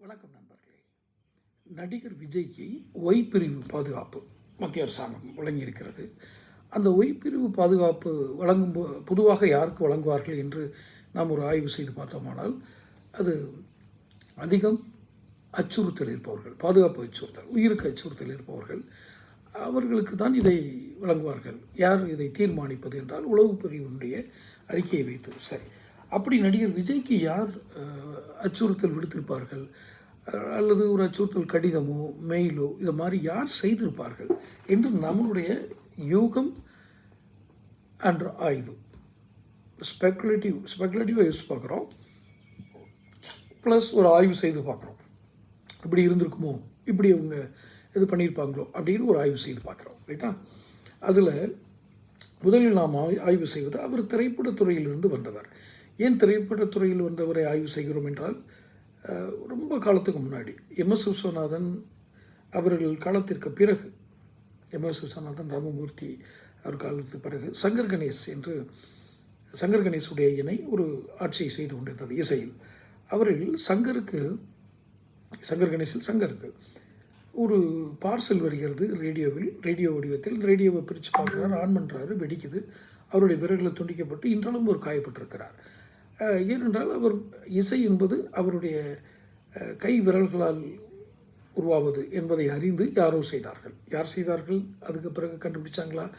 வணக்கம் நண்பர்களே. நடிகர் விஜய்க்கு ஒய் பிரிவு பாதுகாப்பு மத்திய அரசாங்கம் வழங்கியிருக்கிறது. அந்த ஒய் பிரிவு பாதுகாப்பு வழங்கும் பொதுவாக யாருக்கு வழங்குவார்கள் என்று நாம் ஒரு ஆய்வு செய்து பார்த்தோமானால் அது அதிகம் அச்சுறுத்தல் இருப்பவர்கள் பாதுகாப்பு அச்சுறுத்தல் உயிருக்கு அச்சுறுத்தல் இருப்பவர்கள் அவர்களுக்கு தான் இதை வழங்குவார்கள். யார் இதை தீர்மானிப்பது என்றால் உளவு பிரிவினுடைய அறிக்கையை வைத்து. சரி. அப்படி நடிகர் விஜய்க்கு யார் அச்சுறுத்தல் விடுத்திருப்பார்கள்? அல்லது ஒரு அச்சுறுத்தல் கடிதமோ மெயிலோ இது மாதிரி யார் செய்திருப்பார்கள் என்று நம்மளுடைய யூகம் அண்ட் ஆய்வு. ஸ்பெக்குலேட்டிவ் ஸ்பெக்குலேட்டிவாக யோசிச்சு பார்க்குறோம். ப்ளஸ் ஒரு ஆய்வு செய்து பார்க்குறோம். இப்படி இருந்திருக்குமோ இப்படி அவங்க இது பண்ணியிருப்பாங்களோ அப்படின்னு ஒரு ஆய்வு செய்து பார்க்குறோம் ரைட்டா அதில் முதலில் நாம் ஆய்வு செய்வது அவர் திரைப்படத்துறையிலிருந்து வந்தவர். ஏன் திரைப்படத்துறையில் வந்தவரை ஆய்வு செய்கிறோம் என்றால் ரொம்ப காலத்துக்கு முன்னாடி எம் எஸ் விஸ்வநாதன் அவர்கள் காலத்திற்கு பிறகு எம் எஸ் விஸ்வநாதன் ராமமூர்த்தி அவர் காலத்துக்கு பிறகு சங்கர் கணேஷ் என்று சங்கர் கணேஷுடைய இணை ஒரு ஆட்சியை செய்து கொண்டிருந்தது இசையில். அவரில் சங்கருக்கு சங்கர் கணேசில் சங்கருக்கு ஒரு பார்சல் வருகிறது ரேடியோவில் ரேடியோ வடிவத்தில். ரேடியோவை பிரித்து பார்க்குறாரு ஆன் பண்ணுறாரு வெடிக்குது. அவருடைய விரல்களை துண்டிக்கப்பட்டு இன்றளவும் ஒரு காயப்பட்டிருக்கிறார். ஏனென்றால் அவர் இசை என்பது அவருடைய கை விரல்களால் உருவாவது என்பதை அறிந்து யாரோ செய்தார்கள். யார் செய்தார்கள்? அதுக்கு பிறகு கண்டுபிடிச்சாங்களா?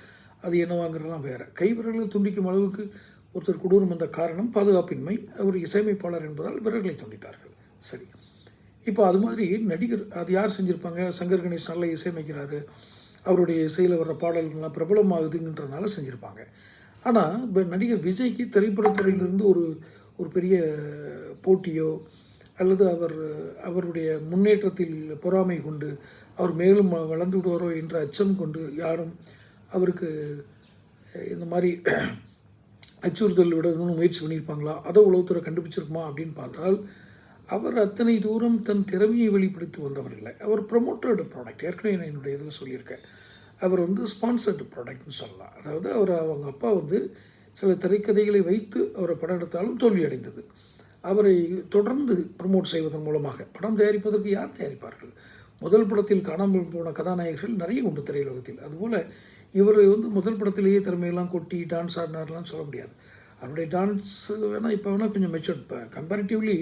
அது என்னவாங்கிறதெல்லாம் வேறு. கை விரல்கள் துண்டிக்கும் அளவுக்கு ஒருத்தர் கொடூரம் வந்த காரணம் பாதுகாப்பின்மை. அவர் இசையமைப்பாளர் என்பதால் விரல்களை துண்டித்தார்கள். சரி. இப்போ அது மாதிரி நடிகர் அது யார் செஞ்சுருப்பாங்க? சங்கர் கணேஷ் நல்லா இசையமைக்கிறாரு. அவருடைய இசையில் வர்ற பாடல்கள்லாம் பிரபலமாகுதுங்கன்றனால செஞ்சுருப்பாங்க. ஆனால் இப்போ நடிகர் விஜய்க்கு திரைப்படத்துறையிலிருந்து ஒரு ஒரு பெரிய போட்டியோ அல்லது அவர் அவருடைய முன்னேற்றத்தில் பொறாமை கொண்டு அவர் மேலும் வளர்ந்து விடுவாரோ என்ற அச்சம் கொண்டு யாரும் அவருக்கு இந்த மாதிரி அச்சுறுத்தல் விடணும்னு முயற்சி பண்ணியிருப்பாங்களா? அதை உளவுத்துறை கண்டுபிடிச்சிருக்குமா அப்படின்னு பார்த்தால் அவர் அத்தனை தூரம் தன் திறமையை வெளிப்படுத்தி வந்தவர் இல்லை. அவர் ப்ரொமோட்டட் ப்ராடக்ட் ஏற்கனவே நான் என்னுடைய இதில் சொல்லியிருக்கேன். அவர் வந்து ஸ்பான்சர்டு ப்ராடக்ட்னு சொல்லலாம். அதாவது அவர் அவங்க அப்பா வந்து சில திரைக்கதைகளை வைத்து அவரை படம் எடுத்தாலும் தோல்வியடைந்தது அவரை தொடர்ந்து ப்ரமோட் செய்வதன் மூலமாக படம் தயாரிப்பதற்கு யார் தயாரிப்பார்கள்? முதல் படத்தில் காணாமல் போன கதாநாயகர்கள் நிறைய உண்டு திரையுலகத்தில். அதுபோல் இவர் வந்து முதல் படத்திலேயே திறமையெல்லாம் கொட்டி டான்ஸ் ஆடினார்லாம் சொல்ல முடியாது. அவருடைய டான்ஸ் வேணால் இப்போ வேணால் கொஞ்சம் மெச்சூர்ட் இப்போ கம்பேரிட்டிவ்லி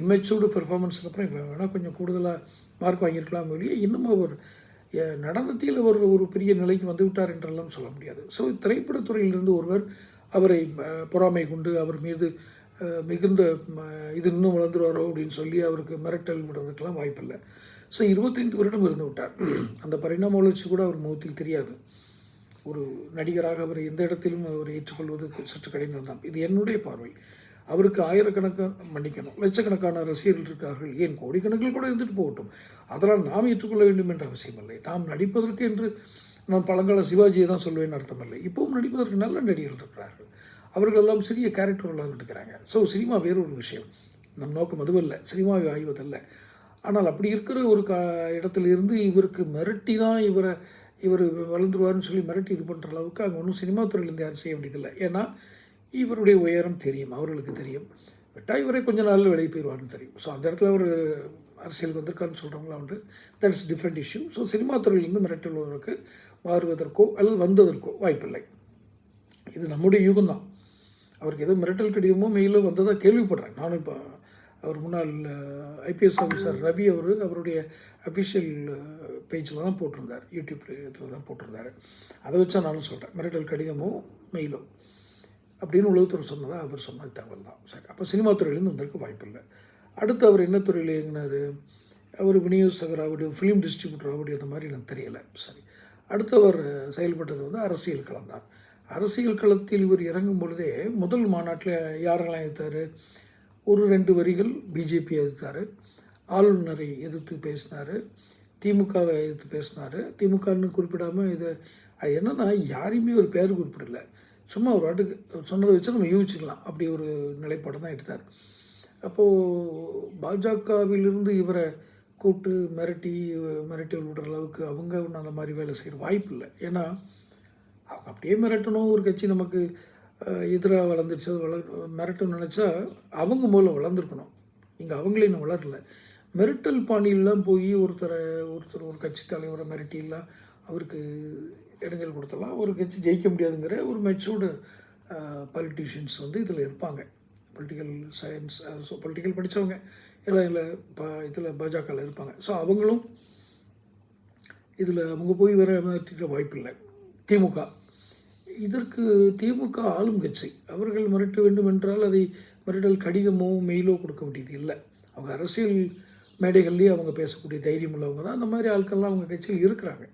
இம்மெச்சூர்டு பெர்ஃபார்மன்ஸுக்கு அப்புறம் இப்போ வேணால் கொஞ்சம் கூடுதலாக மார்க் வாங்கியிருக்கலாம் வெளியே இன்னும் அவர் நடனத்தில் அவர் ஒரு பெரிய நிலைக்கு வந்து விட்டார் என்றெல்லாம் சொல்ல முடியாது. ஸோ திரைப்படத்துறையிலிருந்து ஒருவர் அவரை பொறாமை கொண்டு அவர் மீது மிகுந்த இது இன்னும் வளர்ந்துருவாரோ அப்படின்னு சொல்லி அவருக்கு மிரட்டல் விடுறதுக்கெல்லாம் வாய்ப்பில்லை. ஸோ இருபத்தைந்து வருடம் இருந்து விட்டார். அந்த பரிணாம வளர்ச்சி கூட அவர் முகத்தில் தெரியாது. ஒரு நடிகராக அவர் எந்த இடத்திலும் அவர் ஏற்றுக்கொள்வது சற்று கடினம் தான் இது என்னுடைய பார்வை. அவருக்கு ஆயிரக்கணக்கான மன்னிக்கணும் லட்சக்கணக்கான ரசிகர்கள் இருக்கிறார்கள் ஏன் கோடிக்கணக்கில் கூட இருந்துட்டு போகட்டும். அதனால் நாம் ஏற்றுக்கொள்ள வேண்டும் என்ற அவசியமில்லை நாம் நடிப்பதற்கு என்று நான் பழங்கால சிவாஜியை தான் சொல்வேன் அர்த்தமில்லை. இப்பவும் நடிப்பதற்கு நல்ல நடிகர்கள் இருக்கிறார்கள். அவர்கள் எல்லாம் சிறிய கேரக்டர்களாக நடிக்கிறாங்க ஸோ சினிமா வேறொரு விஷயம். நம் நோக்கம் அதுவல்ல. சினிமாவை ஆய்வதல்ல. ஆனால் அப்படி இருக்கிற ஒரு கா இடத்துல இருந்து இவருக்கு மிரட்டி தான் இவரை இவர் வளர்ந்துருவார்னு சொல்லி மிரட்டி இது பண்ணுற அளவுக்கு அங்கே ஒன்றும் சினிமா துறையிலேருந்து யாரும் செய்ய வேண்டியதில்லை. ஏன்னா இவருடைய உயரம் தெரியும் அவர்களுக்கு தெரியும். விட்டால் இவரே கொஞ்ச நாளில் வெளியே போயிடுவார்னு தெரியும். ஸோ அந்த இடத்துல ஒரு அரசியல் வந்திருக்கான்னு சொல்கிறவங்களா உண்டு. That's different issue so cinema துறையிலிருந்து மிரட்டல் வருவதற்கு மாறுவதற்கோ அல்லது வந்ததற்கோ வாய்ப்பில்லை. இது நம்முடைய யுகம் தான் அவருக்கு ஏதோ மிரட்டல் கடிதமோ மெயிலோ வந்ததாக கேள்விப்படுறேன். நானும் இப்போ அவர் முன்னாள் ஐபிஎஸ் ஆஃபீஸர் ரவி அவர் அவருடைய அஃபிஷியல் பேஜில் தான் போட்டிருந்தார். யூடியூப் இதில் தான் போட்டிருந்தாரு. அதை வச்சா நானும் சொல்கிறேன் மிரட்டல் கடிதமோ மெயிலோ அப்படின்னு உளவுத்துறை சொன்னதாக அவர் சொன்ன தகவல் தான். சரி அப்போ சினிமா துறையிலேருந்து வந்திருக்க வாய்ப்பில்லை அடுத்து அவர் என்ன துறையில் இயங்கினார்? அவர் விநியோகஸ்தகராகடி ஃபிலிம் டிஸ்ட்ரிபியூட்டர் ஆகடி அந்த மாதிரி எனக்கு தெரியலை. சரி அடுத்து அவர் செயல்பட்டது வந்து அரசியல் களம் தான். அரசியல் களத்தில் இவர் இறங்கும் பொழுதே முதல் மாநாட்டில் யாரெல்லாம் எதிர்த்தார்? ஒரு ரெண்டு வரிகள் பிஜேபி எதிர்த்தார். ஆளுநரை எதிர்த்து பேசினார். திமுகவை எதிர்த்து பேசினார். திமுகன்னு குறிப்பிடாமல் இது என்னென்னா யாரையுமே ஒரு பேர் குறிப்பிடல. சும்மா ஒரு வாட்டுக்கு சொன்னதை வச்சு நம்ம யூகிச்சுக்கலாம். அப்படி ஒரு நிலைப்பாடு தான் எடுத்தார். அப்போது பாஜகவிலிருந்து இவரை கூப்பிட்டு மிரட்டி மிரட்டி விடுற அளவுக்கு அவங்க அந்த மாதிரி வேலை செய்கிற வாய்ப்பு இல்லை. ஏன்னா அவங்க அப்படியே மிரட்டணும். ஒரு கட்சி நமக்கு எதிராக வளர்ந்துருச்சு. அது வளர் மிரட்டணும்னு நினச்சா அவங்க முதல்ல வளர்ந்துருக்கணும். இங்கே அவங்களே இன்னும் வளரல. மிரட்டல் பாணியெல்லாம் போய் ஒருத்தரை ஒருத்தர் ஒரு கட்சி தலைவரை மிரட்டியெல்லாம் அவருக்கு இடைஞ்சல் கொடுத்தலாம் ஒரு கட்சி ஜெயிக்க முடியாதுங்கிற ஒரு மெச்சூர்டு பாலிட்டிஷியன்ஸ் வந்து இதில் இருப்பாங்க. பொலிட்டிக்கல் சயின்ஸ் ஸோ பொலிட்டிக்கல் படித்தவங்க எல்லாம் இல்லை ப இதில் பாஜகவில் இருப்பாங்க. ஸோ அவங்களும் இதில் அவங்க போய் வர மாற்றிக்கிற வாய்ப்பு இல்லை திமுக. இதற்கு திமுக ஆளும் கட்சி. அவர்கள் மிரட்ட வேண்டும் என்றால் அதை மிரட்டல் கடிதமோ மெயிலோ கொடுக்க வேண்டியது இல்லை. அவங்க அரசியல் மேடைகள்லேயே அவங்க பேசக்கூடிய தைரியம் உள்ளவங்க தான். அந்த மாதிரி ஆட்கள்லாம் அவங்க கட்சியில் இருக்கிறாங்க.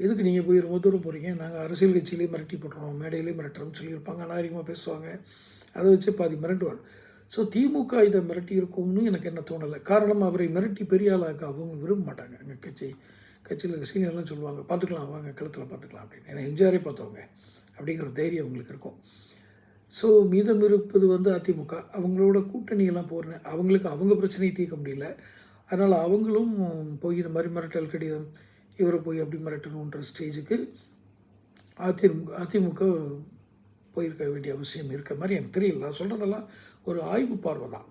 எதுக்கு நீங்கள் போய் ரொம்ப தூரம் போகிறீங்க நாங்கள் அரசியல் கட்சியிலே மிரட்டி போடுறோம் மேடையிலே மிரட்டுறோம்னு சொல்லியிருப்பாங்க. அநாகரிகமாக பேசுவாங்க. அதை வச்சு பாதி மிரட்டுவார். ஸோ திமுக இதை மிரட்டி இருக்கும்னு எனக்கு என்ன தோணலை. காரணம் அவரை மிரட்டி பெரிய ஆளாக்க அவங்க விரும்ப மாட்டாங்க. எங்கள் கட்சி கட்சியில் சீனியர்லாம் சொல்லுவாங்க பார்த்துக்கலாம் வாங்க கிளத்தில் பார்த்துக்கலாம் அப்படின்னு. ஏன்னா எம்ஜிஆரே பார்த்தவங்க அப்படிங்கிற தைரியம் அவங்களுக்கு இருக்கும். ஸோ மீதம் இருப்பது வந்து அதிமுக. அவங்களோட கூட்டணியெல்லாம் போடுறேன் அவங்களுக்கு அவங்க பிரச்சனையை தீர்க்க முடியல. அதனால் அவங்களும் போய் இந்த மாதிரி மிரட்டல் கடிதம் இவரை போய் அப்படி மிரட்டணுன்ற ஸ்டேஜுக்கு அதிமுக அதிமுக போயிருக்க வேண்டிய அவசியம் இருக்க மாதிரி எனக்கு தெரியல. நான் சொல்கிறதெல்லாம் ஒரு ஆய்வு பார்வை தான்.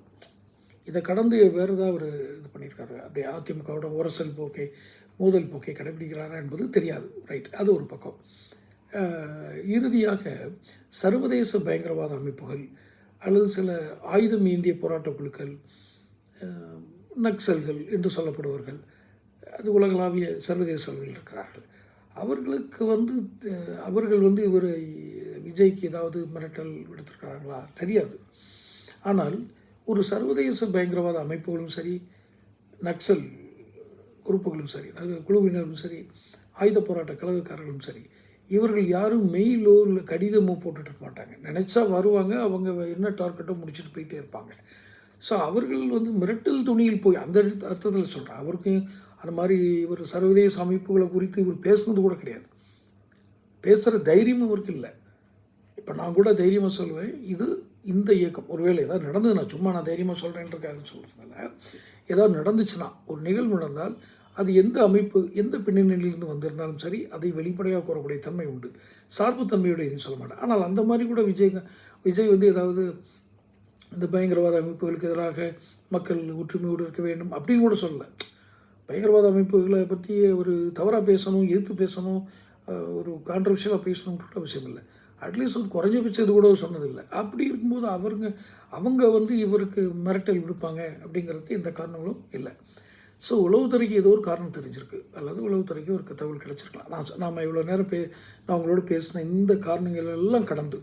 இதை கடந்து வேறு ஏதாவது ஒரு இது பண்ணியிருக்காரு. அப்படி அதிமுகவோட உரசல் போக்கை மோதல் போக்கை கடைபிடிக்கிறாரா என்பது தெரியாது. ரைட் அது ஒரு பக்கம். இறுதியாக சர்வதேச பயங்கரவாத அமைப்புகள் அல்லது சில ஆயுதம் ஏந்திய போராட்ட குழுக்கள் நக்சல்கள் என்று சொல்லப்படுவர்கள் அது உலகளாவிய சர்வதேச அளவில் இருக்கிறார்கள். அவர்களுக்கு வந்து அவர்கள் வந்து இவரை விஜய்க்கு ஏதாவது மிரட்டல் விடுத்திருக்கிறாங்களா தெரியாது. ஆனால் ஒரு சர்வதேச பயங்கரவாத அமைப்புகளும் சரி நக்சல் குரூப்புகளும் சரி குழுவினரும் சரி ஆயுத போராட்ட கழகக்காரர்களும் சரி இவர்கள் யாரும் மெயிலோ இல்லை கடிதமோ போட்டுட்டு மாட்டாங்க. நினச்சா வருவாங்க அவங்க என்ன டார்கெட்டோ முடிச்சுட்டு போயிட்டே இருப்பாங்க. ஸோ அவர்கள் வந்து மிரட்டல் துணியில் போய் அந்த அர்த்தத்தில் சொல்கிறேன் அவருக்கும் அந்த மாதிரி இவர் சர்வதேச அமைப்புகளை குறித்து இவர் பேசுனது கூட கிடையாது. பேசுகிற தைரியம் அவருக்கு இல்லை. இப்போ நான் கூட தைரியமாக சொல்லுவேன் இது இந்த இயக்கம். ஒருவேளை ஏதாவது நடந்தது நான் சும்மா நான் தைரியமாக சொல்கிறேன்றக்காக சொல்கிறதுனால ஏதாவது நடந்துச்சுன்னா ஒரு நிகழ்வு நடந்தால் அது எந்த அமைப்பு எந்த பின்னணியிலிருந்து வந்திருந்தாலும் சரி அதை வெளிப்படையாக கூறக்கூடிய தன்மை உண்டு. சார்புத்தன்மையோடு எதுவும் சொல்ல மாட்டேன் ஆனால் அந்த மாதிரி கூட விஜய் விஜய் வந்து ஏதாவது இந்த பயங்கரவாத அமைப்புகளுக்கு எதிராக மக்கள் ஒற்றுமையோடு இருக்க வேண்டும் அப்படின்னு கூட சொல்லலை. பயங்கரவாத அமைப்புகளை பற்றி ஒரு தவறாக பேசணும் எதிர்த்து பேசணும் ஒரு கான்ட்ரவர்ஷியலாக பேசணுன்ற அவசியம் இல்லை. அட்லீஸ்ட் ஒரு குறைஞ்சபட்சம் இது கூட சொன்னதில்லை. அப்படி இருக்கும்போது அவருங்க அவங்க வந்து இவருக்கு மிரட்டல் விடுப்பாங்க அப்படிங்கிறதுக்கு எந்த காரணங்களும் இல்லை. ஸோ உளவுத்துறைக்கு ஏதோ ஒரு காரணம் தெரிஞ்சிருக்கு. அல்லது உளவுத்துறைக்கு ஒரு தகவல் கிடச்சிருக்கலாம். நான் நாம் இவ்வளோ நேரம் பே நான் உங்களோட பேசின இந்த காரணங்கள் எல்லாம் கடந்து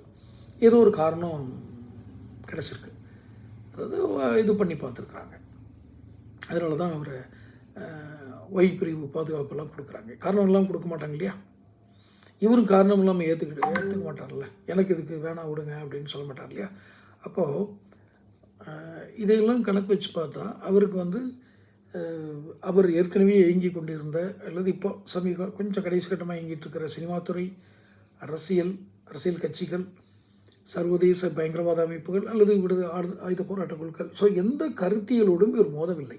ஏதோ ஒரு காரணம் கிடச்சிருக்கு. அதாவது இது பண்ணி பார்த்துருக்குறாங்க. அதனால தான் அவரை ஒய் பிரிவு பாதுகாப்பெல்லாம் கொடுக்குறாங்க. காரணம் கொடுக்க மாட்டாங்க இல்லையா? இவரும் காரணம் இல்லாமல் ஏற்றுக்கிட்டு ஏற்றுக்க மாட்டார்ல. எனக்கு இதுக்கு வேணாம் விடுங்க அப்படின்னு சொல்ல மாட்டார் இல்லையா? அப்போது இதையெல்லாம் கணக்கு வச்சு பார்த்தா அவருக்கு வந்து அவர் ஏற்கனவே இயங்கி கொண்டிருந்த அல்லது இப்போ சமீப கொஞ்சம் கடைசி கட்டமாக இயங்கிட்டு இருக்கிற சினிமாத்துறை அரசியல் அரசியல் கட்சிகள் சர்வதேச பயங்கரவாத அமைப்புகள் அல்லது விடுத ஆயுத போராட்ட குழுக்கள். ஸோ எந்த கருத்தியலோடும் இவர் மோதவில்லை.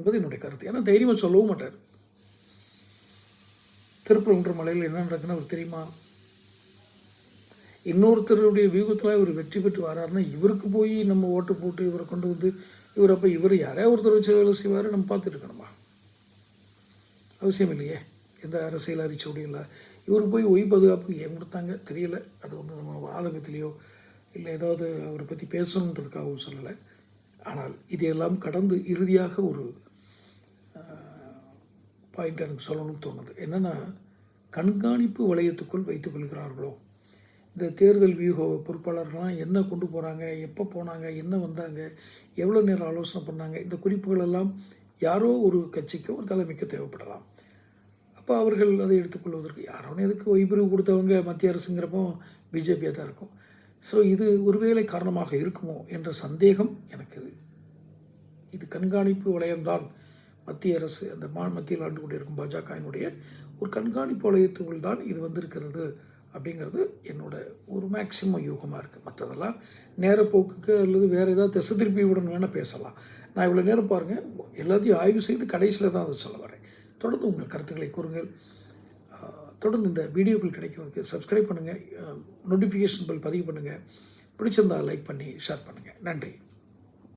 என்பது என்னுடைய கருத்து. ஏன்னா தைரியமாக சொல்லவும் மாட்டார். திருப்பரங்குன்ற மலையில் என்ன நடக்குன்னு அவர் தெரியுமா? இன்னொருத்தருடைய வியூகத்தில் இவர் வெற்றி பெற்று வராருன்னா இவருக்கு போய் நம்ம ஓட்டு போட்டு இவரை கொண்டு வந்து இவர் அப்போ இவர் யாரையா ஒருத்தர் வச்சு வேலை செய்வார் நம்ம பார்த்துட்டு இருக்கணுமா? அவசியம் இல்லையே. எந்த அரசியல் அறிச்சோடையும் இல்லை. இவர் போய் ஒய் பாதுகாப்பு ஏன் கொடுத்தாங்க? தெரியல. அது ஒன்று நம்ம ஆதங்கத்திலேயோ இல்லை ஏதாவது அவரை பற்றி பேசணுன்றதுக்காகவும் சொல்லலை. ஆனால் இதையெல்லாம் கடந்து இறுதியாக ஒரு பாயிண்ட் எனக்கு சொல்லணும்னு தோணுது. என்னென்னா கண்காணிப்பு வளையத்துக்குள் வைத்துக் கொள்கிறார்களோ? இந்த தேர்தல் வியூக பொறுப்பாளர்கள்லாம் என்ன கொண்டு போகிறாங்க எப்போ போனாங்க? என்ன வந்தாங்க? எவ்வளோ நேரம் ஆலோசனை பண்ணாங்க? இந்த குறிப்புகள் எல்லாம் யாரோ ஒரு கட்சிக்கு ஒரு தலைமைக்கு தேவைப்படலாம். அப்போ அவர்கள் அதை எடுத்துக்கொள்வதற்கு யாரோன்னு எதுக்கு ஒய்பிரிவு கொடுத்தவங்க மத்திய அரசுங்கிறப்போ பிஜேபியாக தான் இருக்கும். ஸோ இது ஒருவேளை காரணமாக இருக்குமோ என்ற சந்தேகம் எனக்கு. இது கண்காணிப்பு வளையம்தான். மத்திய அரசு அந்த மா மத்தியில் ஆண்டு கொண்டிருக்கும் பாஜகவினுடைய ஒரு கண்காணிப்பு வளையத்துக்குள் தான் இது வந்திருக்கிறது அப்படிங்கிறது என்னோட ஒரு மேக்சிமம் யூகமாக இருக்குது மற்றதெல்லாம் நேரப்போக்குக்கு அல்லது வேறு ஏதாவது திசை திருப்பி விடணும் வேணால் பேசலாம். நான் இவ்வளோ நேரம் பாருங்கள் எல்லாத்தையும் ஆய்வு செய்து கடைசியில் தான் அதை சொல்ல வரேன். தொடர்ந்து உங்கள் கருத்துக்களை கூறுங்கள். தொடர்ந்து இந்த வீடியோக்கள் கிடைக்கிறதுக்கு சப்ஸ்கிரைப் பண்ணுங்கள் நோட்டிஃபிகேஷன் பில் பதிவு பண்ணுங்கள் பிடிச்சிருந்தா லைக் பண்ணி ஷேர் பண்ணுங்கள் நன்றி.